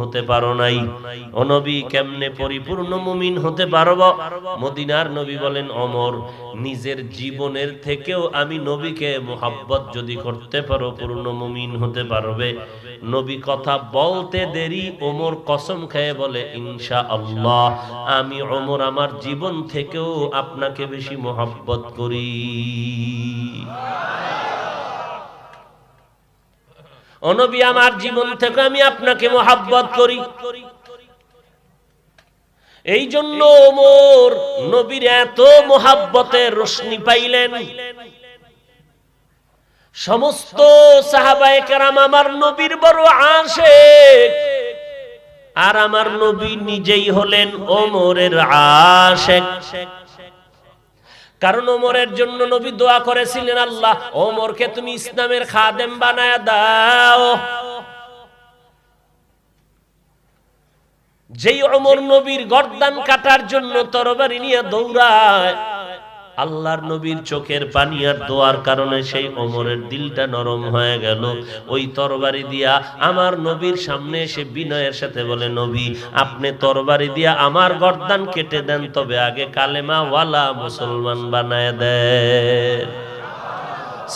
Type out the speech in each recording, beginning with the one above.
হতে পারো নাই। ও কেমনে পরিপূর্ণ মুমিন হতে পারব? মদিনার নবী বলেন, অমর, নিজের জীবনের থেকেও আমি নবীকে মোহাব্বত যদি করতে পারো, পূর্ণ মুমিন হতে পারবে। নবী কথা বলতে দেরি, ওমর কসম খেয়ে বলে ইনশা আল্লাহ আমি ওমর আমার জীবন থেকেও আপনাকে বেশি মোহাব্বত করি। অনবী আমার জীবন থেকে আমি আপনাকে মোহাব্বত করি। এই জন্য ওমর নবীর এত মোহাব্বতের রশ্মি পাইলেন। সমস্ত সাহাবায়ে কেরাম আমার নবীর বড় আসে আর আমার নবী নিজেই হলেন ওমরের আশেক। কারণ ওমরের জন্য নবী দোয়া করেছিলেন, আল্লাহ, ওমরকে তুমি ইসলামের খাদেম বানায় দাও। যেই অমর নবীর গর্দান কাটার জন্য তরবারি নিয়ে দৌড়ায় আল্লাহর নবীর চোখের পানি আর দোয়ার কারণে সেই ওমরের দিলটা নরম হয়ে গেল। ওই তরবারি দিয়া আমার নবীর সামনে এসে বিনয়ের সাথে বলে, নবী, আপনি তরবারি দিয়া আমার গর্দান কেটে দেন, তবে আগে কালেমা ওয়ালা মুসলমান বানায় দেন।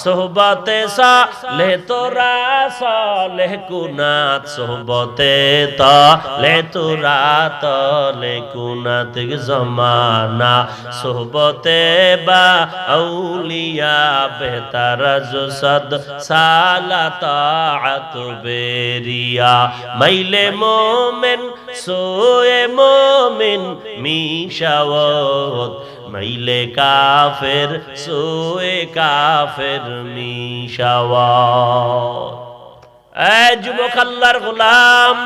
সোহবতে সালে তোরা সালেহ কুনাত, সোহবতে তালে তোরা তালে কুনাত জমানা। সোহবতে বা আউলিয়া বেহতার জসদ সালা তাআত বেরিয়া। মাইলে মোমেন, সোয়ে মোমেন মিশাওত মাইলে কাফের, সোয়ে কাফের মিশাওয়া। এ যুবক আল্লাহর গোলাম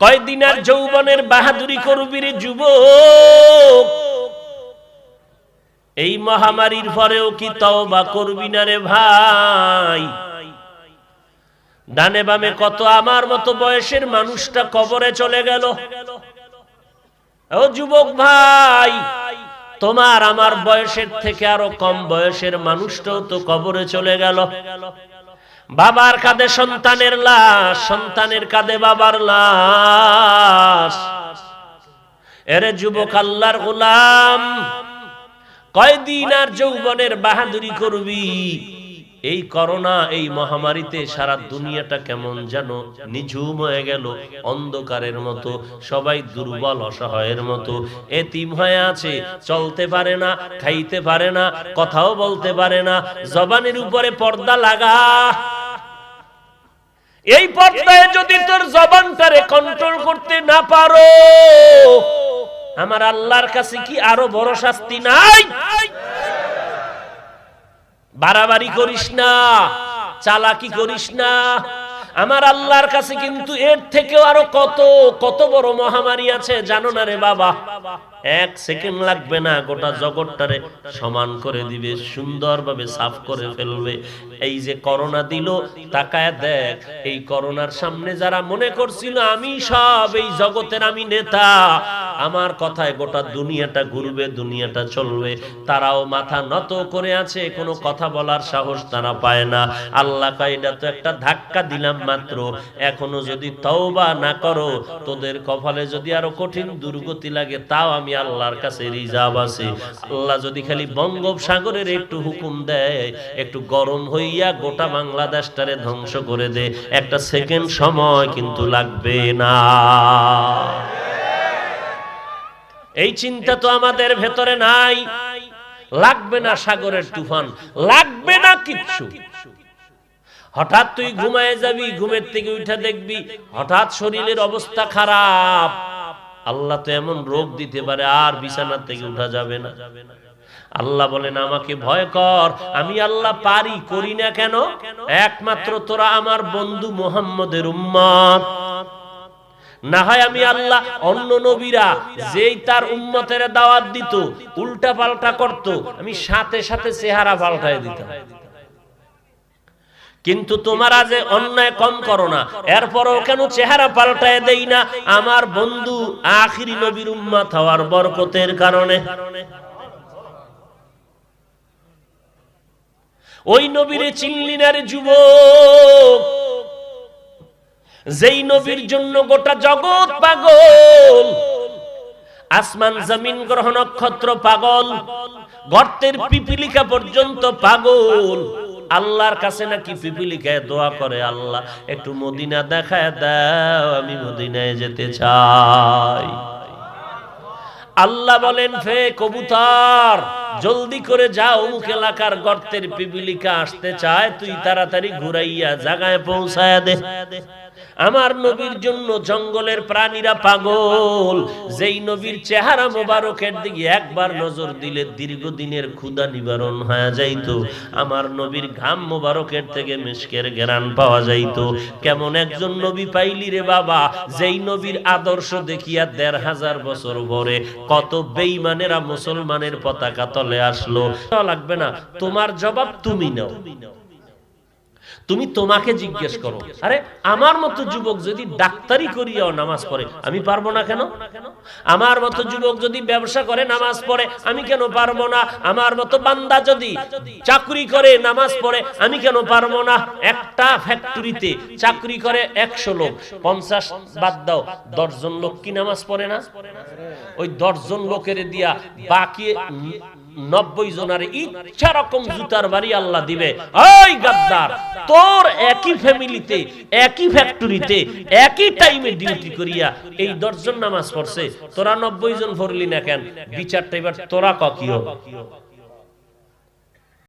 কয়দিনার যৌবনের বাহাদুরি করবি রে যুবক? এই মহামারীর পরেও কি তওবা করবি না রে ভাই? ডানে বামে কত আমার মতো বয়সের মানুষটা কবরে চলে গেল। ও যুবক ভাই, তোমার আমার বয়সের থেকে আরও কম বয়সের মানুষটাও তো কবরে চলে গেল। বাবার কাঁধে সন্তানের লাশ, সন্তানের কাঁধে বাবার লাশ। এরে যুবক আল্লাহর গোলাম, কয়দিন আর যৌবনের বাহাদুরি করবি? এই করোনা, এই মহামারীতে সারা দুনিয়াটা কেমন যেন নিঝুম হয়ে গেল, অন্ধকারের মতো, সবাই দুর্বল, অসহায়ের মতো। এতিম হয়ে আছে, চলতে পারে না, খাইতে পারে না, কথাও বলতে পারে না, জবানের উপরে পর্দা লাগা। এই পর্দায় যদি তোর জবানটারে কন্ট্রোল করতে না পারো, আমার আল্লাহর কাছে কি আরও বড় শাস্তি নাই? বাড়াবাড়ি করিস না চালাকি করিস না। আমার আল্লাহর কাছে কিন্তু এর থেকেও আরও কত কত বড় মহামারী আছে জানো না রে বাবা? এক সেকেন্ড লাগবে না গোটা জগৎটারে সমান করে দিবে সুন্দরভাবে সাফ করে ফেলবে। এই যে করোনা দিল তাকায় দেখ এই করোনার সামনে যারা মনে করছিল আমি সব এই জগতের আমি নেতা আমার কথায় গোটা দুনিয়াটা ঘুরবে, দুনিয়াটা চলবে। তারাও মাথা নত করে আছে, কোনো কথা বলার সাহস তারা পায় না। আল্লাহ কাইডা তো একটা ধাক্কা দিলাম মাত্র। এখনও যদি তওবা না করো, তোদের কপালে যদি আরও কঠিন দুর্গতি লাগে, তাও আমি আল্লাহর কাছে রিজার্ভ আছে। আল্লাহ যদি খালি বঙ্গোপসাগরের একটু হুকুম দেয়, একটু গরম হইয়া গোটা বাংলাদেশটারে ধ্বংস করে দে। একটা সেকেন্ড সময় কিন্তু লাগবে না। এই চিন্তা তো আমাদের ভেতরে নাই। লাগবে না সাগরের তুফান, লাগবে না কিচ্ছু। হঠাৎ তুই ঘুমায় যাবি, ঘুমের থেকে উঠে দেখবি, হঠাৎ শরীরের অবস্থা খারাপ। আল্লাহ তো এমন রোগ দিতে পারে, আর বিছানার থেকে উঠা যাবে না। আল্লাহ বলেন, আমাকে ভয় কর, আমি আল্লাহ পারি, করি না কেন? একমাত্র তোরা আমার বন্ধু মোহাম্মদের উম্মত না হয় আমি আল্লাহ অন্য নবীরা যেই তার দাওয়াত দিত, উল্টা পাল্টা করত, আমি সাথে সাথে চেহারা পাল্টায় দিতাম। কিন্তু তোমরা যে অন্যায় কম করো না, এরপরও কেন চেহারা পাল্টায় দেই না? আমার বন্ধু আখিরি নবীর উম্মত হওয়ার বরকতের কারণে। ওই নবীরে চিনলি না যুবক যেই নবীর জন্য গোটা জগৎ পাগল। আসমান জমিন গ্রহ নক্ষত্র পাগল। গর্তের পিপিলিকা পর্যন্ত পাগল। আল্লাহর কাছে নাকি পিপিলিকায় দোয়া করে আল্লাহ একটু মদিনা দেখায় দাও আমি মদিনায় যেতে চাই। আল্লাহ বলেন ফে কবুতর জলদি করে যাও অমুক এলাকার গর্তের পিপিলিকা আসতে চায় তুই তাড়াতাড়ি ঘুরাইয়া জায়গায় পৌঁছায় দে। আমার নবীর জন্য জঙ্গলের প্রাণীরা পাগল। যেই নবীর চেহারা মোবারকের দিকে একবার নজর দিলে দীর্ঘদিনের ক্ষুধা নিবারণ হয়ে যাইতো। আমার নবীর ঘাম মোবারকের থেকে মিশকের জ্ঞান পাওয়া যাইতো। কেমন একজন নবী পাইলি রে বাবা, যেই নবীর আদর্শ দেখিয়া দেড় হাজার বছর পরে কত বেইমানেরা মুসলমানের পতাকা তলে আসলো। লাগবে না, তোমার জবাব তুমি নাও। তুমি তোমাকে জিজ্ঞেস করো। আরে, আমার মতো যুবক যদি ডাক্তারি করিয়াও নামাজ পড়ে, আমি পারব না কেন? আমার মতো যুবক যদি ব্যবসা করে, নামাজ পড়ে, আমি কেন পারব না? আমার মতো বান্দা যদি চাকরি করে, নামাজ পড়ে, আমি কেন পারব না? একটা ফ্যাক্টরিতে চাকরি করে একশো লোক, পঞ্চাশ বাদ দাও, দশজন লোক কি নামাজ পড়ে না? ওই দশজন লোকের দিয়া বাকি নব্বই জনের ইচ্ছা রকম জুতার বাড়ি আল্লাহ দিবে। ওই গাদ্দার তোর একই ফ্যামিলিতে একই ফ্যাক্টরিতে একই টাইমে ডিউটি করিয়া এই দশজন নামাজ পড়ছে। তোরা নব্বই জন ভরলি না কেন? বিচারটা এবার তোরা কি হবে